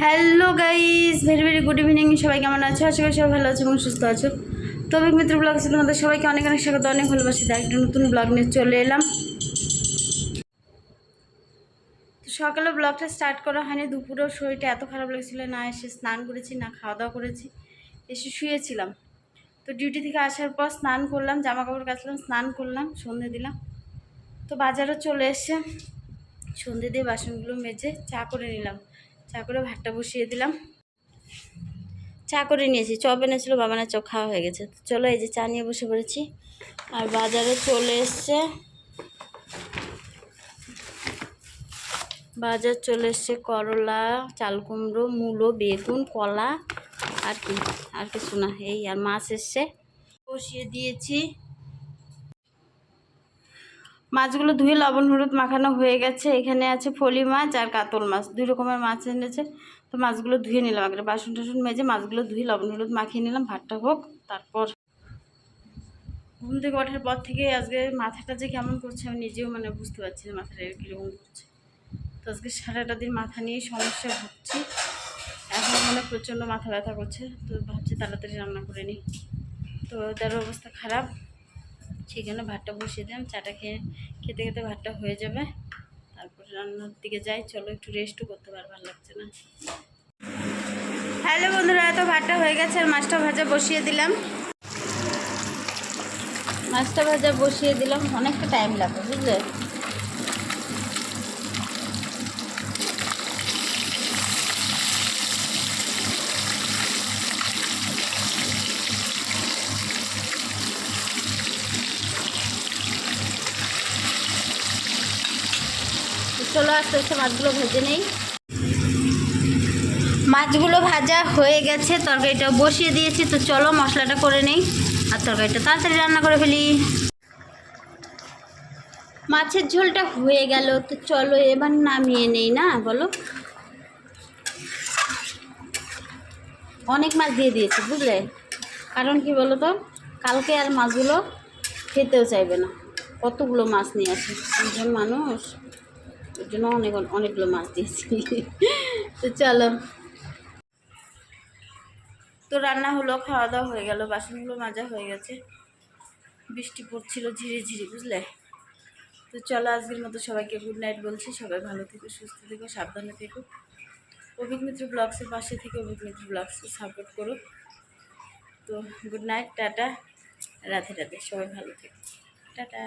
Hello guys very very good evening সবাই কেমন আছো? আশা করি সবাই ভালো আছো এবং সুস্থ আছো। তবে মিত্র ব্লগ ছিল তোমাদের সবাইকে অনেক অনেক স্বাগত, অনেক ভালোবাসি। একটা নতুন ব্লগ নিয়ে চলে এলাম। তো সকালে ব্লগটা স্টার্ট করা হয়নি। দুপুরেও শরীরটা এত খারাপ লাগছিল, না এসে স্নান করেছি, না খাওয়া দাওয়া করেছি। এসে শুয়েছিলাম। তো ডিউটি থেকে আসার পর স্নান করলাম জামা কাপড় কাচলাম, স্নান করলাম, সন্ধে দিলাম। তো বাজারও চলে এসছে। সন্ধে দিয়ে বাসনগুলো মেজে চা করে নিলাম। চা করে ভাতটা বসিয়ে দিলাম। চা করে নিয়েছি, চপ এনেছিল বাবানের চপ খাওয়া হয়ে গেছে। চলো এই যে চা নিয়ে বসে পড়েছি। আর বাজারে চলে এসছে। বাজার চলে এসছে করলা, চাল কুমড়ো, মূলো, বেগুন, কলা, আর কি, আর কিছু না, এই আর মাছ এসছে। বসিয়ে দিয়েছি। মাছগুলো ধুয়ে লবণ, হলুদ মাখানো হয়ে গেছে। এখানে আছে ফলি মাছ আর কাতল মাছ। দুই রকমের মাছ এনেছে। তো মাছগুলো ধুয়ে নিলাম। আগে বাসন টাসন মেজে মাছগুলো ধুয়ে লবণ, হলুদ মাখিয়ে নিলাম। ভাতটা হোক, তারপর ঘুম থেকে ওঠার পর থেকে আজকে মাথাটা যে কেমন করছে আমি নিজেও মানে বুঝতে পারছি না মাথাটা কীরকম করছে। তো আজকে সারাটা দিন মাথা নিয়ে সমস্যা ভুগছি। এখন মানে প্রচণ্ড মাথা ব্যথা করছে। তো ভাবছি তাড়াতাড়ি রান্না করে নিই। তো তার অবস্থা খারাপ। জন্য ভাতটা বসিয়ে দিলাম। চাটা খেয়ে খেতে খেতে ভাতটা হয়ে যাবে। তারপর রান্নার দিকে যাই। চলো একটু রেস্টও করতে পার ভালো লাগছে না। হ্যালো বন্ধুরা এত ভাতটা হয়ে গেছে, আর মাছটা ভাজা বসিয়ে দিলাম। মাছটা ভাজা বসিয়ে দিলাম। অনেকটা টাইম লাগবে, বুঝলে? চলো আস্তে আস্তে মাছগুলো ভেজে নেই। মাছগুলো ভাজা হয়ে গেছে, তরকারিটা বসিয়ে দিয়েছি, তো চলো মশলাটা করে নেই। আর তরকারিটা তাড়াতাড়ি রান্না করে ফেলি। মাছের ঝোলটা হয়ে গেল, তো চলো এবার নামিয়ে নেই না, বলো? অনেক মাছ দিয়ে দিয়েছি, বুঝলে? কারণ কি বলো তো, কালকে আর মাছগুলো খেতেও চাইবে না। কতগুলো মাছ নিয়ে আসে, একজন মানুষ? ওই জন্য অনেক, অনেকগুলো মাছ দিয়েছি। তো চলো। তো রান্না হলো খাওয়া দাওয়া হয়ে গেল, বাসনগুলো মাজা হয়ে গেছে। বৃষ্টি পড়ছিল ঝিরি ঝিরি, বুঝলে? তো চলো, আজকের মতো সবাইকে গুড নাইট বলছি। সবাই ভালো থেকো, সুস্থ থেকো, সাবধানে থেকো। অভিক মিত্র ব্লগসের পাশে থেকে অভিক মিত্র ব্লগসকে সাপোর্ট করো। তো good night tata, Radhe Radhe, সবাই ভালো থেকো। টাটা।